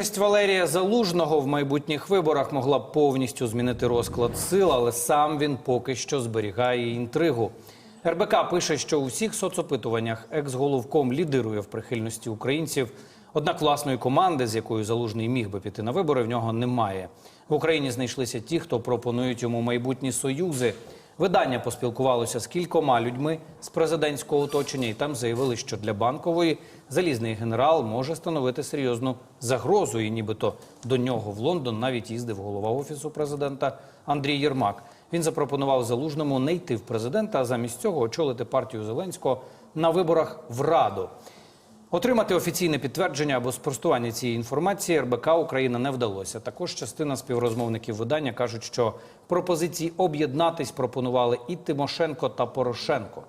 Участь Валерія Залужного в майбутніх виборах могла б повністю змінити розклад сил, але сам він поки що зберігає інтригу. РБК пише, що у всіх соцопитуваннях екс-головком лідирує в прихильності українців. Однак власної команди, з якою залужний міг би піти на вибори, в нього немає. В Україні знайшлися ті, хто пропонують йому майбутні союзи. Видання поспілкувалося з кількома людьми з президентського оточення, і там заявили, що для банкової залізний генерал може становити серйозну загрозу. І нібито до нього в Лондон навіть їздив голова офісу президента Андрій Єрмак. Він запропонував залужному не йти в президента, а замість цього очолити партію Зеленського на виборах в Раду. Отримати офіційне підтвердження або спростування цієї інформації РБК Україна не вдалося. Також частина співрозмовників видання кажуть, що пропозиції об'єднатись пропонували і Тимошенко та Порошенко.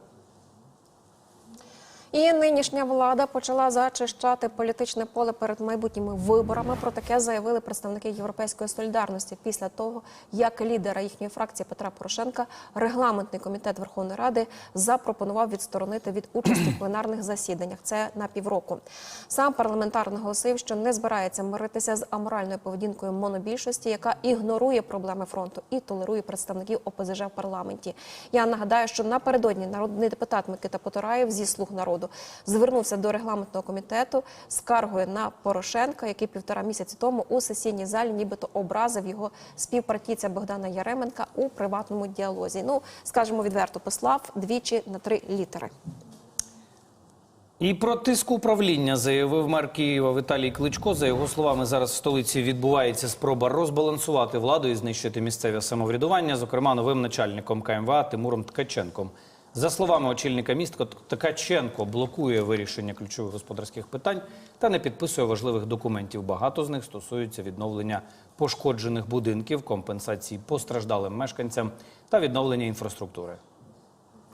І нинішня влада почала зачищати політичне поле перед майбутніми виборами. Про таке заявили представники Європейської солідарності після того, як лідера їхньої фракції Петра Порошенка регламентний комітет Верховної Ради запропонував відсторонити від участі в пленарних засіданнях. Це на півроку. Сам парламентар наголосив, що не збирається миритися з аморальною поведінкою монобільшості, яка ігнорує проблеми фронту і толерує представників ОПЗЖ в парламенті. Я нагадаю, що напередодні народний депутат Микита Потораєв зі слуг народу звернувся до регламентного комітету скаргою на Порошенка, який півтора місяці тому у сесійній залі нібито образив його співпартійця Богдана Яременка у приватному діалозі. Ну скажімо відверто, послав двічі на три літери. І про тиск управління заявив мер Києва Віталій Кличко. За його словами, зараз в столиці відбувається спроба розбалансувати владу і знищити місцеве самоврядування, зокрема новим начальником КМВА Тимуром Ткаченком. За словами очільника міста, Ткаченко блокує вирішення ключових господарських питань та не підписує важливих документів. Багато з них стосуються відновлення пошкоджених будинків, компенсації постраждалим мешканцям та відновлення інфраструктури.